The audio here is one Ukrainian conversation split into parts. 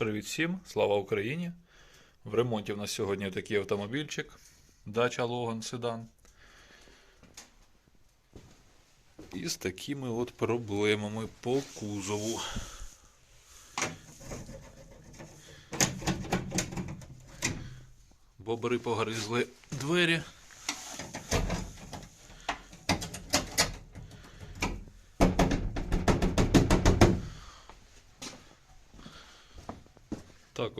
Привіт всім, слава Україні! В ремонті в нас сьогодні такий автомобільчик. Дача Логан Седан. І з такими от проблемами по кузову. Бобри погризли двері.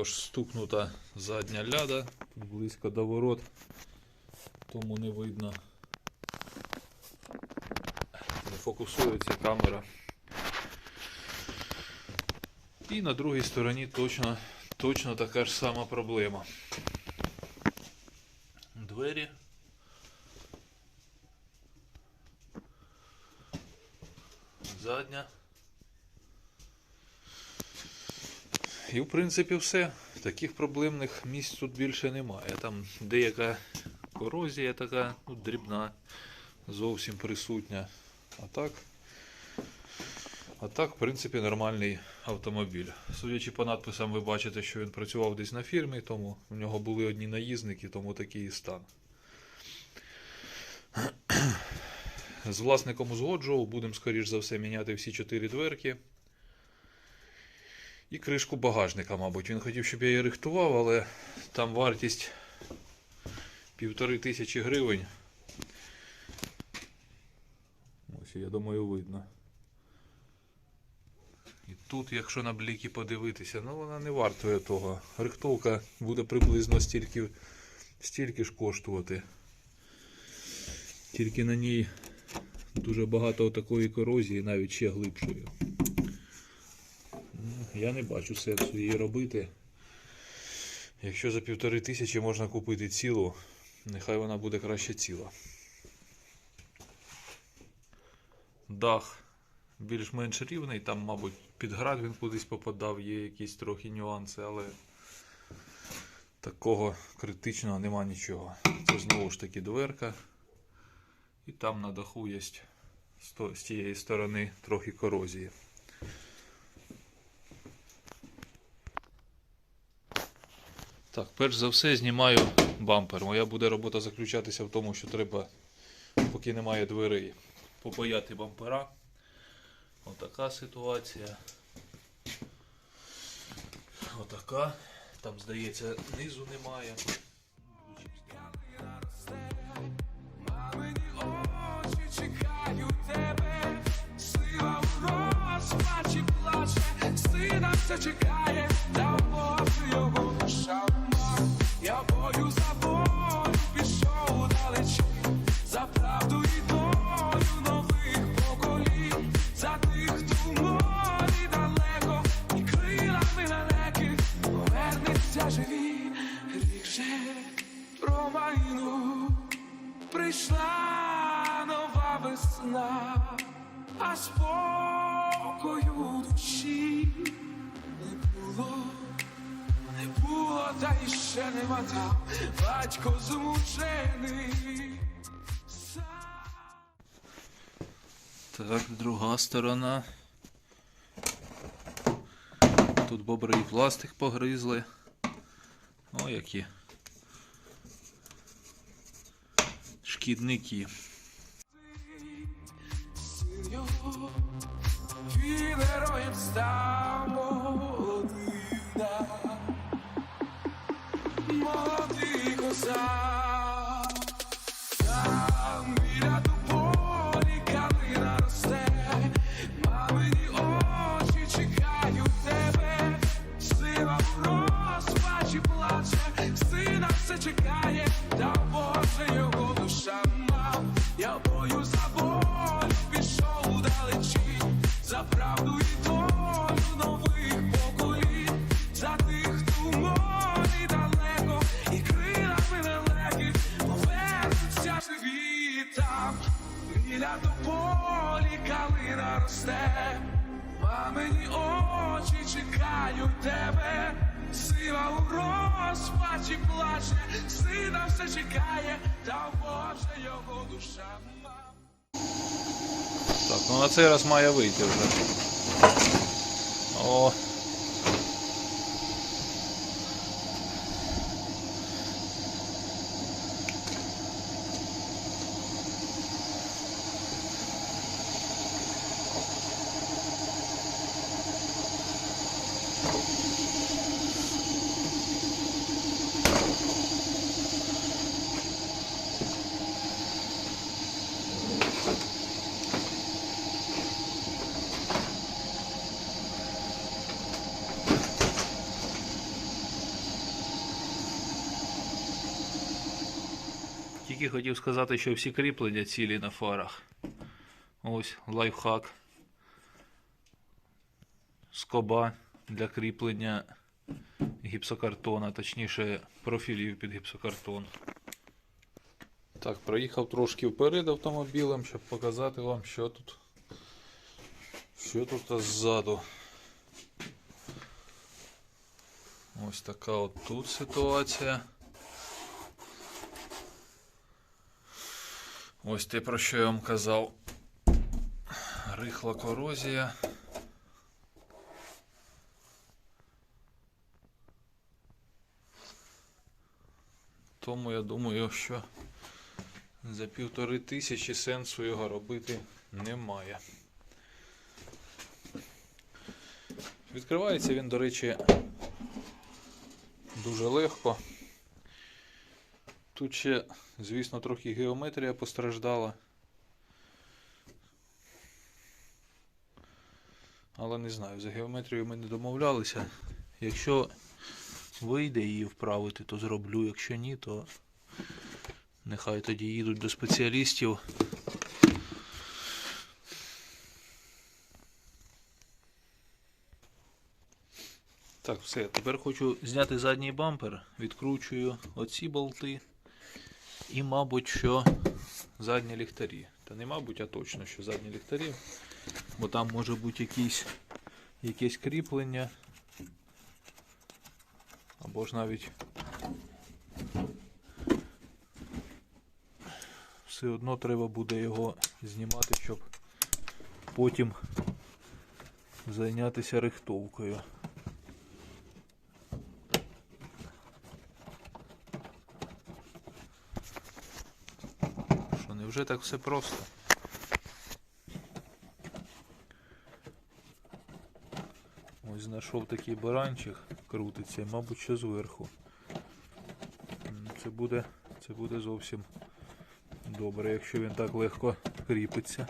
Також стукнута задня ляда тут близько до ворот, тому не видно. Не фокусується камера. І на другій стороні точно, точно така ж сама проблема. Двері. Задня. І в принципі все. Таких проблемних місць тут більше немає. Там деяка корозія така ну, дрібна, зовсім присутня. А так, а так, в принципі, нормальний автомобіль. Судячи по надписам, ви бачите, що він працював десь на фірмі, тому в нього були одні наїзники, тому такий і стан. З власником узгоджував, будемо, скоріш за все, міняти всі чотири дверки. І кришку багажника, мабуть. Він хотів, щоб я її рихтував, але там вартість півтори тисячі гривень. Ось, я думаю, видно. І тут, якщо на бліки подивитися, ну вона не вартує того. Рихтовка буде приблизно стільки, стільки ж коштувати. Тільки на ній дуже багато такої корозії, навіть ще глибшої. Я не бачу сенсу її робити. Якщо за півтори тисячі можна купити цілу, нехай вона буде краще ціла. Дах більш-менш рівний, там, мабуть, під град він кудись попадав, є якісь трохи нюанси, але такого критичного нема нічого. Це знову ж таки дверка. І там на даху є з тієї сторони трохи корозії. Так, перш за все знімаю бампер. Моя буде робота заключатися в тому, що треба, поки немає дверей, попаяти бампера. Отака ситуація. Отака. Там, здається, низу немає. Сина все чекає, та Боже спокою душі не було, не було, та і ще нема там батько змучений. Так, друга сторона. Тут бобри і пластик погризли. О, які. Шкідники. Син його, він чекає, та Боже його душа мав. Так, ну на цей раз має вийти вже. О. Тільки хотів сказати, що всі кріплення цілі на фарах. Ось лайфхак. Скоба для кріплення гіпсокартона, точніше профілів під гіпсокартон. Так, проїхав трошки вперед автомобілем, щоб показати вам, що тут. Що тут ззаду. Ось така от тут ситуація. Ось те, про що я вам казав. Рихла корозія. Тому я думаю, що за півтори тисячі сенсу його робити немає. Відкривається він, до речі, дуже легко. Тут ще, звісно, трохи геометрія постраждала. Але не знаю, за геометрією ми не домовлялися. Якщо вийде її вправити, то зроблю. Якщо ні, то нехай тоді їдуть до спеціалістів. Так, все. Тепер хочу зняти задній бампер. Відкручую оці болти. І, мабуть, що задні ліхтарі. Та не мабуть, а точно, що задні ліхтарі. Бо там може бути якісь, якесь кріплення. Або ж навіть все одно треба буде його знімати, щоб потім зайнятися рихтовкою. Що, невже так все просто? Ось знайшов такий баранчик, крутиться, мабуть, що зверху. Це буде, це буде зовсім добре, якщо він так легко кріпиться.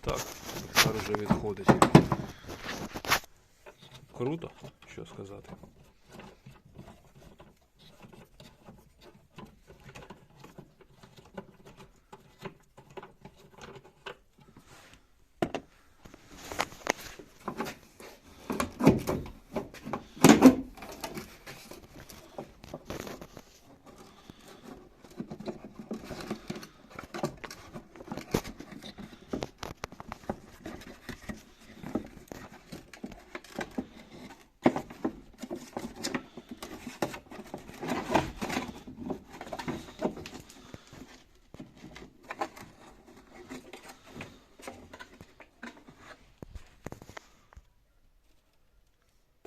Так, тепер вже відходить. Круто, що сказати.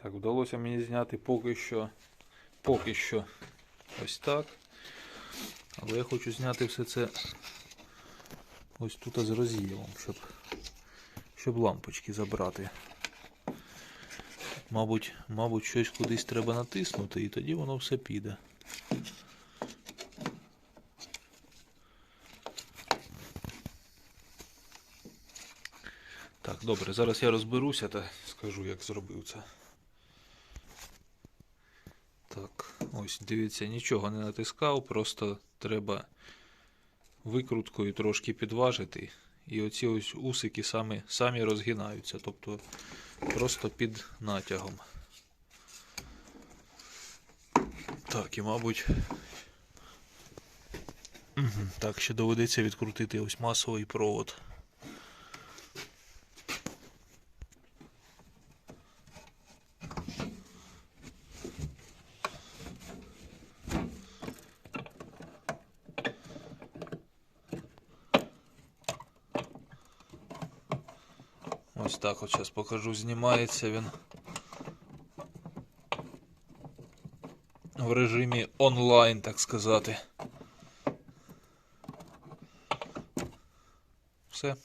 Так, вдалося мені зняти поки що, поки що ось так. Але я хочу зняти все це ось тут з роз'ємом, щоб, щоб лампочки забрати. Мабуть, мабуть, щось кудись треба натиснути і тоді воно все піде. Так, добре, зараз я розберуся та скажу, як зробив це. Так, ось дивіться, нічого не натискав, просто треба викруткою трошки підважити. І оці ось усики самі, самі розгинаються, тобто просто під натягом. Так, і мабуть. Так, ще доведеться відкрутити ось масовий провод. отак от зараз покажу, знімається він в режимі онлайн, так сказати. Все.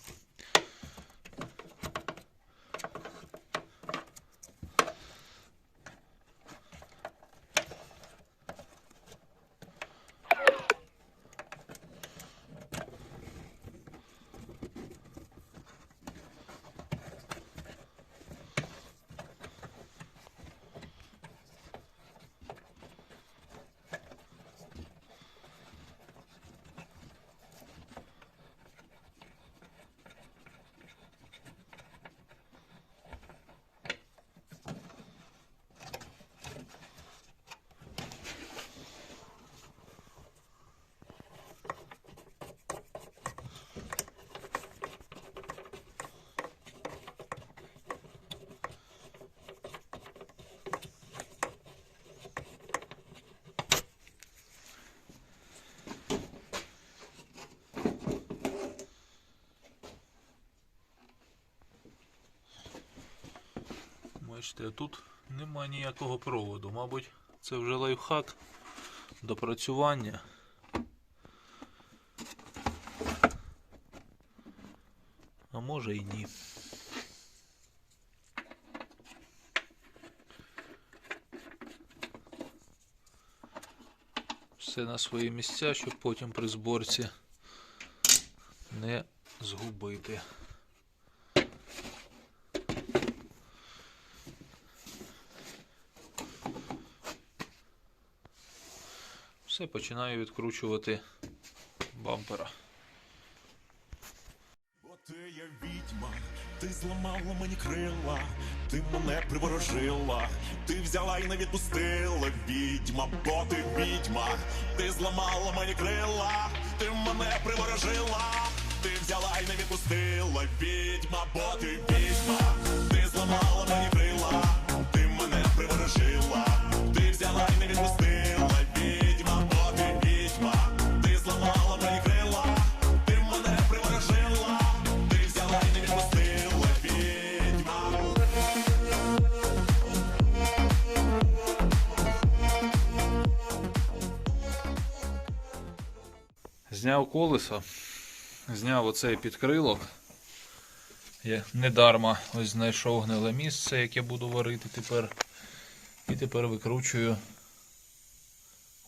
Бачите, тут нема ніякого проводу. Мабуть, це вже лайфхак допрацювання. А може і ні. Все на свої місця, щоб потім при зборці не згубити. Все, починаю відкручувати бампера. Бо ти я відьма, ти зламала мені крила, ти мене приворожила, ти взяла і не відпустила відьма, бо ти відьма, ти зламала мені крила, ти мене приворожила, ти взяла і не відпустила відьма, бо ти відьма, ти зламала мені крила, Зняв колесо, зняв оцей підкрилок. Я недарма ось знайшов гниле місце, яке буду варити тепер. І тепер викручую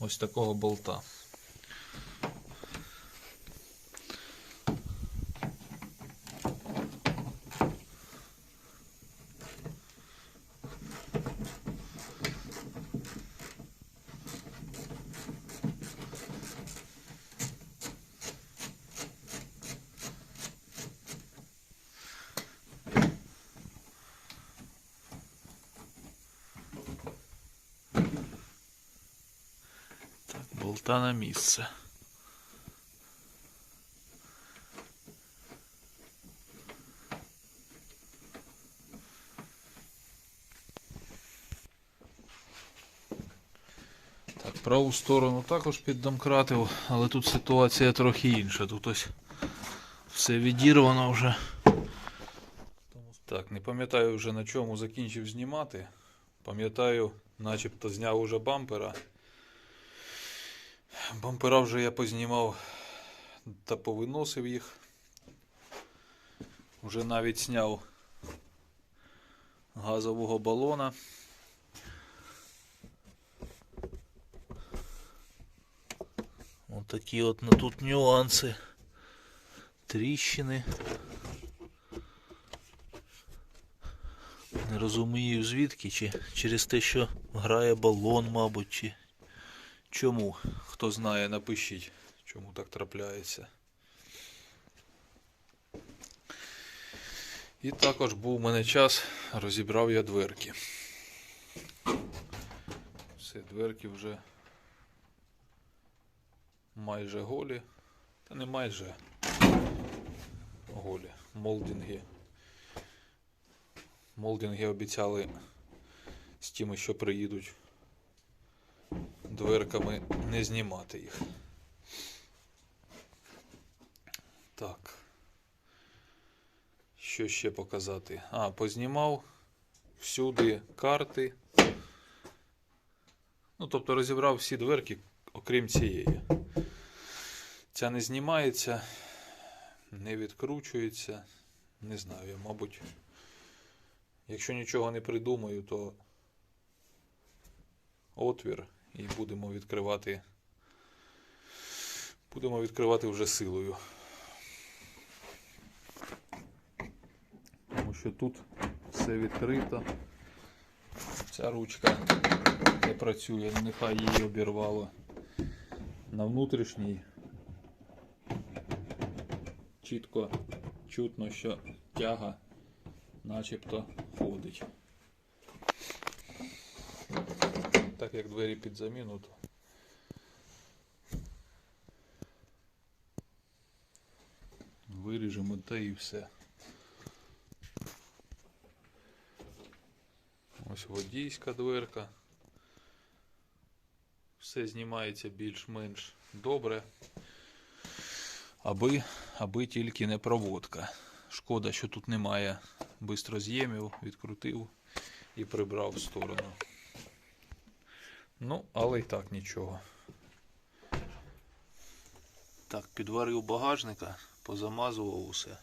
ось такого болта. Болта на місце. Так, праву сторону також піддомкратив, але тут ситуація трохи інша. Тут ось все відірвано вже. Так, не пам'ятаю вже на чому закінчив знімати. Пам'ятаю, начебто зняв уже бампера. Бампера вже я познімав та повиносив їх. Вже навіть зняв газового балона. Ось такі от на тут нюанси. Тріщини. Не розумію звідки, чи через те, що грає балон, мабуть, чи чому. Хто знає, напишіть, чому так трапляється. І також був у мене час, розібрав я дверки. Все, дверки вже майже голі. Та не майже голі. Молдинги. Молдинги обіцяли з тими, що приїдуть дверками не знімати їх. Так. Що ще показати? А, познімав всюди карти. Ну, тобто розібрав всі дверки, окрім цієї. Ця не знімається. не відкручується. Не знаю, я, мабуть, якщо нічого не придумаю, то отвір і будемо відкривати. Будемо відкривати вже силою. Тому що тут все відкрито. Ця ручка не працює, нехай її обірвало. На внутрішній чітко чутно, що тяга начебто ходить. Так як двері під заміну, то виріжемо та і все. Ось водійська дверка. Все знімається більш-менш добре. Аби, аби тільки не проводка. Шкода, що тут немає бистроз'ємів, відкрутив і прибрав в сторону. Ну, але й так нічого. Так, підварив багажника, позамазував усе.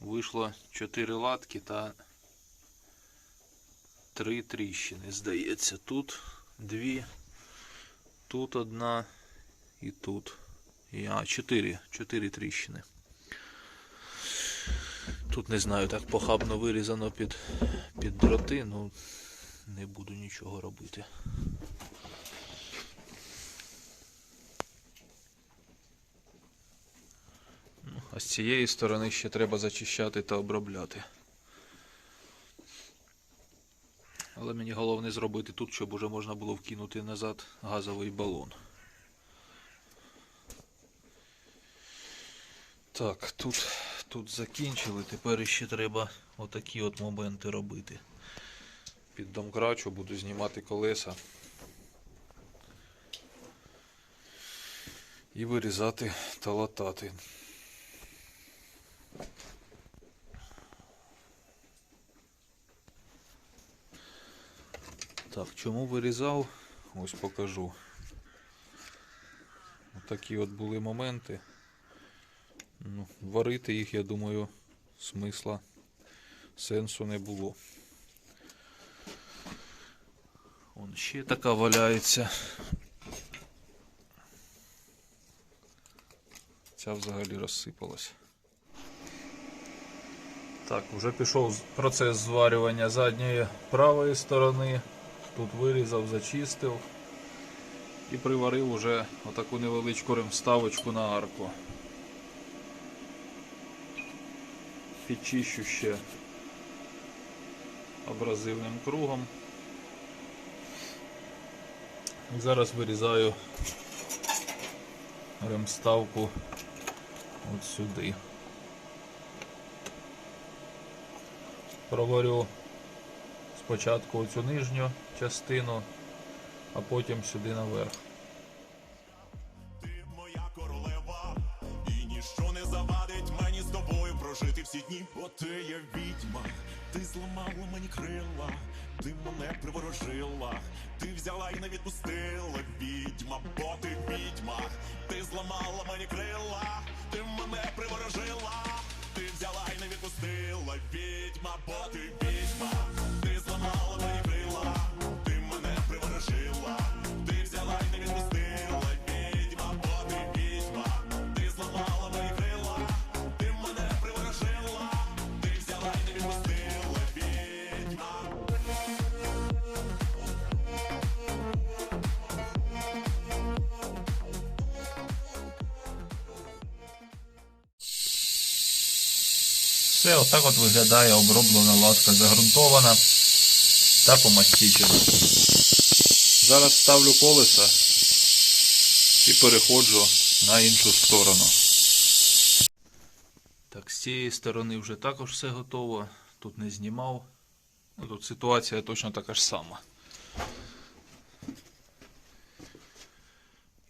Вийшло 4 латки та 3 тріщини, здається. Тут дві, тут одна і тут. А, 4, 4 тріщини. Тут не знаю, так похабно вирізано під, під дроти, ну не буду нічого робити. Ну, а з цієї сторони ще треба зачищати та обробляти. Але мені головне зробити тут, щоб уже можна було вкинути назад газовий балон. Так, тут, тут закінчили. Тепер ще треба отакі от моменти робити. Під домкрачу буду знімати колеса. І вирізати та латати. Так, чому вирізав? Ось покажу. Такі от були моменти. Ну, варити їх, я думаю, смисла, сенсу не було. Он ще така валяється. Ця взагалі розсипалась. Так, вже пішов процес зварювання задньої правої сторони. Тут вирізав, зачистив і приварив уже отаку невеличку ремставочку на арку. Підчищу ще абразивним кругом. Зараз вирізаю ремставку от сюди. Проварю спочатку оцю нижню частину, а потім сюди наверх. Прожити всі дні. Бо ти є відьма, ти зламала мені крила, ти мене приворожила, ти взяла і не відпустила, відьма, бо ти відьма, ти зламала мені крила, ти мене приворожила, ти взяла і не відпустила, відьма, бо ти відьма, Все, отак от виглядає оброблена латка загрунтована та помастічена. Зараз ставлю колеса і переходжу на іншу сторону. Так, з цієї сторони вже також все готово. Тут не знімав. Ну, Тут ситуація точно така ж сама.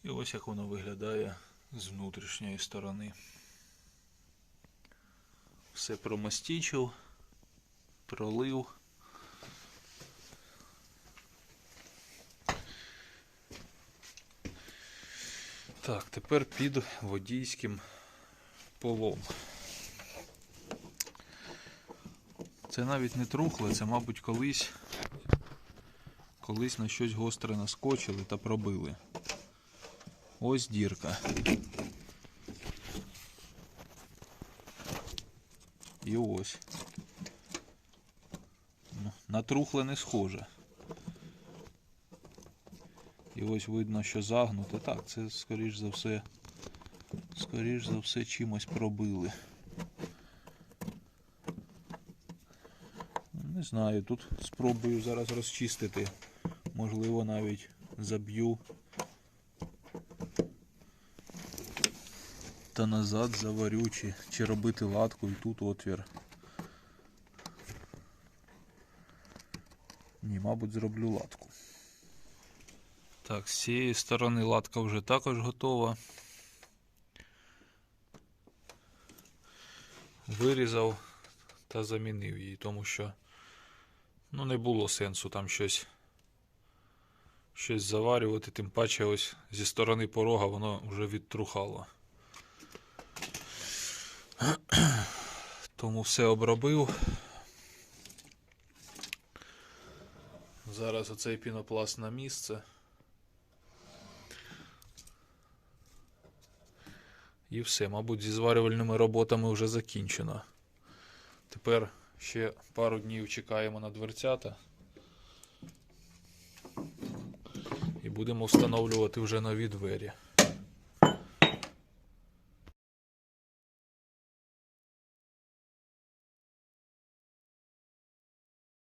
І ось як воно виглядає з внутрішньої сторони. Все промастічив, пролив. Так, тепер під водійським полом. Це навіть не трухле, це, мабуть, колись, колись на щось гостре наскочили та пробили. Ось дірка. І ось. Ну, На трухле не схоже. І ось видно, що загнуте. Так, це скоріш за все. Скоріш за все чимось пробили. Не знаю, тут спробую зараз розчистити. Можливо, навіть заб'ю. Та назад заварю, чи, чи робити латку і тут отвір. Ні, мабуть, зроблю латку. Так, з цієї сторони латка вже також готова. Вирізав та замінив її, тому що ну, не було сенсу там щось, щось заварювати, тим паче ось зі сторони порога воно вже відтрухало. Тому все обробив. Зараз оцей пінопласт на місце. І все, мабуть, зі зварювальними роботами вже закінчено. Тепер ще пару днів чекаємо на дверцята. І будемо встановлювати вже нові двері.